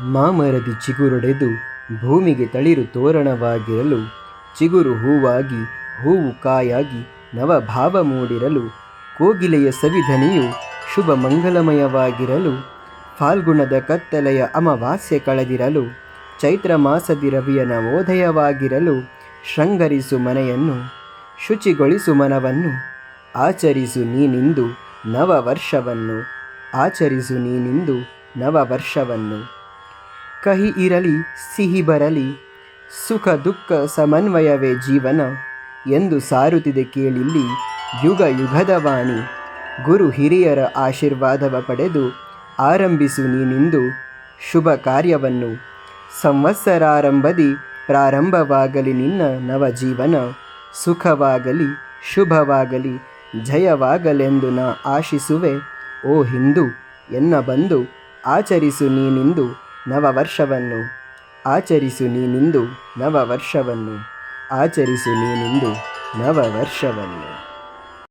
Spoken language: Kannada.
ಮಾಮರದಿ ಚಿಗುರೊಡೆದು ಭೂಮಿಗೆ ತಳಿರು ತೋರಣವಾಗಿರಲು ಚಿಗುರು ಹೂವಾಗಿ, ಹೂವು ಕಾಯಾಗಿ ನವಭಾವ ಮೂಡಿರಲು ಕೋಗಿಲೆಯ ಸವಿಧನಿಯು ಶುಭ ಮಂಗಲಮಯವಾಗಿರಲು ಫಾಲ್ಗುಣದ ಕತ್ತಲೆಯ ಅಮಾವಾಸ್ಯೆ ಕಳೆದಿರಲು ಚೈತ್ರ ಮಾಸದಿ ರವಿಯ ನವೋದಯವಾಗಿರಲು ಶೃಂಗರಿಸು ಮನೆಯನ್ನು, ಶುಚಿಗೊಳಿಸು ಮನವನ್ನು, ಆಚರಿಸು ನೀನಿಂದು ನವ ವರ್ಷವನ್ನು ಆಚರಿಸು ನೀನಿಂದು ನವವರ್ಷವನ್ನು. ಕಹಿ ಇರಲಿ, ಸಿಹಿ ಬರಲಿ, ಸುಖ ದುಃಖ ಸಮನ್ವಯವೇ ಜೀವನ ಎಂದು ಸಾರುತ್ತಿದೆ ಕೇಳಿಲ್ಲಿ ಯುಗ ಯುಗದ ವಾಣಿ. ಗುರು ಹಿರಿಯರ ಆಶೀರ್ವಾದವ ಪಡೆದು ಆರಂಭಿಸು ನೀನಿಂದು ಶುಭ ಕಾರ್ಯವನ್ನು. ಸಂವತ್ಸರಾರಂಭದಿ ಪ್ರಾರಂಭವಾಗಲಿ ನಿನ್ನ ನವಜೀವನ, ಸುಖವಾಗಲಿ, ಶುಭವಾಗಲಿ, ಜಯವಾಗಲೆಂದು ನಾ ಆಶಿಸುವೆ. ಓ ಹಿಂದೂ ಎನ್ನ ಬಂದು ಆಚರಿಸು ನೀನಿಂದು ನವವರ್ಷವನ್ನು. ಆಚರಿಸು ನೀನಿಂದು ನವವರ್ಷವನ್ನು. ಆಚರಿಸು ನೀನಿಂದು ನವವರ್ಷವನ್ನು.